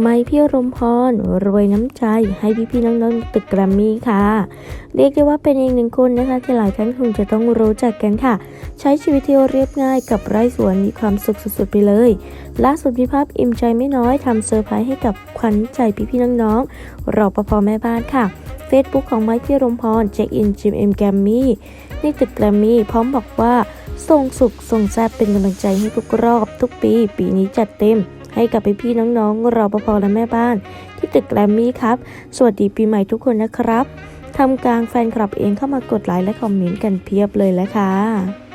ไม้พี่รมพร รวยน้ำใจให้พี่ๆน้องๆตึกแกรมมี่ค่ะ เรียกได้ว่าเป็นอีกหนึ่งคนนะคะ ที่หลายท่านคงจะต้องรู้จักกันค่ะ ใช้ชีวิตที่เรียบง่ายกับไร่สวนมีความสุขสุดๆไปเลย ล่าสุดพี่ภาพอิ่มใจไม่น้อยทำเซอร์ไพรส์ให้กับขวัญใจพี่ๆน้องๆรอปภแม่บ้านค่ะ Facebook ของไม้พี่รมพรเช็คอินจิมเอ็มแกรมมี่ในตึกแกรมมี่พร้อมบอกว่าส่งสุขส่งแซ่บเป็นกำลังใจให้ทุกรอบทุกปี ปีนี้จัดเต็ม ให้กับพี่ๆน้องๆรอปภและแม่บ้าน ที่ตึกแกรมมี่ครับ สวัสดีปีใหม่ทุกคนนะครับทำกลางแฟนคลับเองเข้ามากดไลค์และคอมเมนต์กันเพียบเลยแหละค่ะ